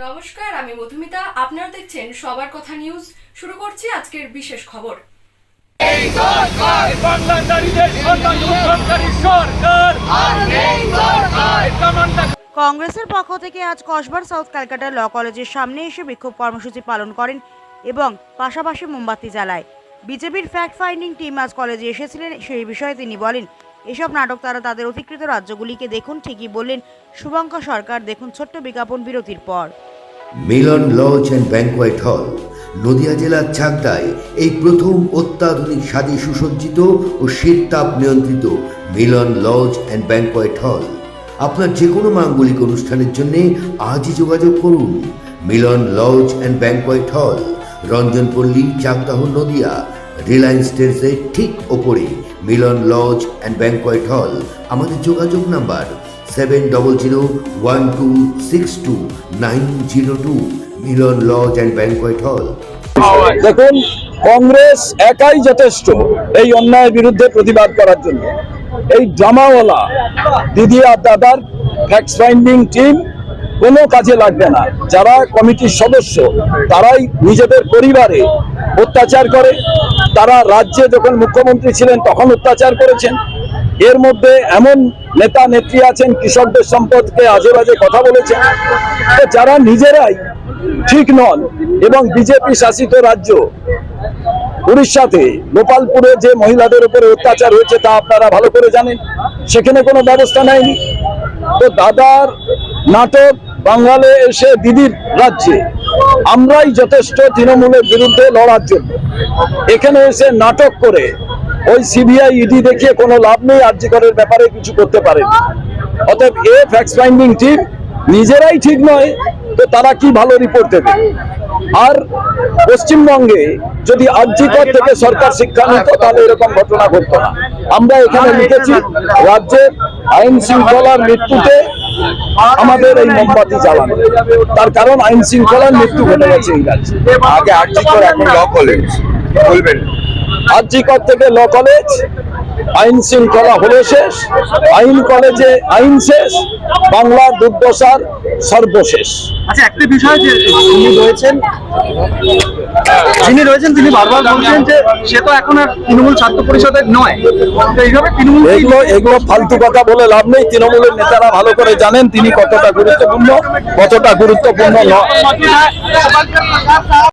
নমস্কার আমি মধুমিতা। আপনারা দেখছেন সবার কথা নিউজ। শুরু করছি আজকের বিশেষ খবর। কংগ্রেসের পক্ষ থেকে আজ কসবার সাউথ ক্যালকাটা ল কলেজের সামনে এসে বিক্ষোভ কর্মসূচি পালন করেন এবং পাশাপাশি মোমবাতি জ্বালায়। বিজেপির ফ্যাক্ট ফাইন্ডিং টিম আজ কলেজে এসেছিলেন সেই বিষয়ে তিনি বলেন এসব নাটক তারা তাদের অধিকৃত রাজ্যগুলিকে দেখুন, ঠিকই বললেন শুভঙ্কর সরকার, দেখুন ছোট্ট বিজ্ঞাপন বিরতির পর। মিলন লজ অ্যান্ড ব্যাংকোয়েট হল, নদিয়া জেলার চাকদায় এই প্রথম অত্যাধুনিক স্বাদে সুসজ্জিত ও শীত তাপ নিয়ন্ত্রিত মিলন লজ অ্যান্ড ব্যাংকোয়েট হল। আপনার যে কোনো মাঙ্গলিক অনুষ্ঠানের জন্য আজই যোগাযোগ করুন। মিলন লজ অ্যান্ড ব্যাংকোয়েট হল রঞ্জনপল্লী চাকদাহ, নদিয়া রিলায়েন্স টেন্সের ঠিক ওপরে মিলন লজ অ্যান্ড ব্যাংকোয়েট হল আমাদের যোগাযোগ number seven double zero one two six two nine zero two Milan lodge and banquet hall দেখুন, কংগ্রেস একাই যথেষ্ট এই অন্যায়ের বিরুদ্ধে প্রতিবাদ করার জন্য। এই ড্রামাওয়ালা দিদি আর দাদার ফ্যাক্স ফাইন্ডিং টিম কোনো কাজে লাগবে না। যারা কমিটির সদস্য, তারাই নিজেদের পরিবারে অত্যাচার করে। তারা রাজ্যে যখন মুখ্যমন্ত্রী ছিলেন, তখন অত্যাচার করেছেন। এর মধ্যে এমন নেতা, নেত্রী আছেন, কৃষকদের সম্পদকে আজে বাজে কথা বলেছেন। যারা নিজেরাই ঠিক নন এবং বিজেপি শাসিত রাজ্য, উড়িষ্যাতে গোপালপুরে যে মহিলাদের উপরে অত্যাচার হয়েছে, তা আপনারা ভালো করে জানেন। সেখানে কোনো ব্যবস্থা নেয়নি। তো দাদার নাটক বাঙালে এসে দিদির রাজ্যে। আমরাই যথেষ্ট তৃণমূলের বিরুদ্ধে লড়ার জন্য। এখানে এসে নাটক করে ওই সিবিআই ইডি দেখিয়ে কোনো লাভ নেই আর্যিকরের ব্যাপারে কিছু করতে পারেন। অতএব এ ফ্যাক্স ফাইন্ডিং টিম নিজেরাই ঠিক নয় তো তারা কি ভালো রিপোর্ট দেবে? আর পশ্চিমবঙ্গে যদি আর্যিকর থেকে সরকার শিক্ষা নিত তাহলে এরকম ঘটনা ঘটতো না। আমরা এখানে লিখেছি রাজ্যের আইন শৃঙ্খলার মৃত্যুতে আমাদের এই মোমবাতি জ্বালানো। তার কারণ আইন শৃঙ্খলার মৃত্যু ঘটে গেছে এই রাজ্যে আগে আর্জিকর এখন ল কলেজ। বলবেন আর্যিকর থেকে ল কলেজ আইন শৃঙ্খলা হলো শেষ আইন কলেজে আইন শেষ বাংলার দুর্দশার সর্বশেষ। আচ্ছা একটা বিষয় যে তিনি রয়েছেন যিনি রয়েছেন তিনি বারবার বলছেন যে সে তো এখন আর তৃণমূল ছাত্র পরিষদের নয়। তো এইভাবে তৃণমূল এগুলো এগুলো ফালতু কথা বলে লাভ নেই। তৃণমূলের নেতারা ভালো করে জানেন তিনি কতটা গুরুত্বপূর্ণ কতটা গুরুত্বপূর্ণ নয়।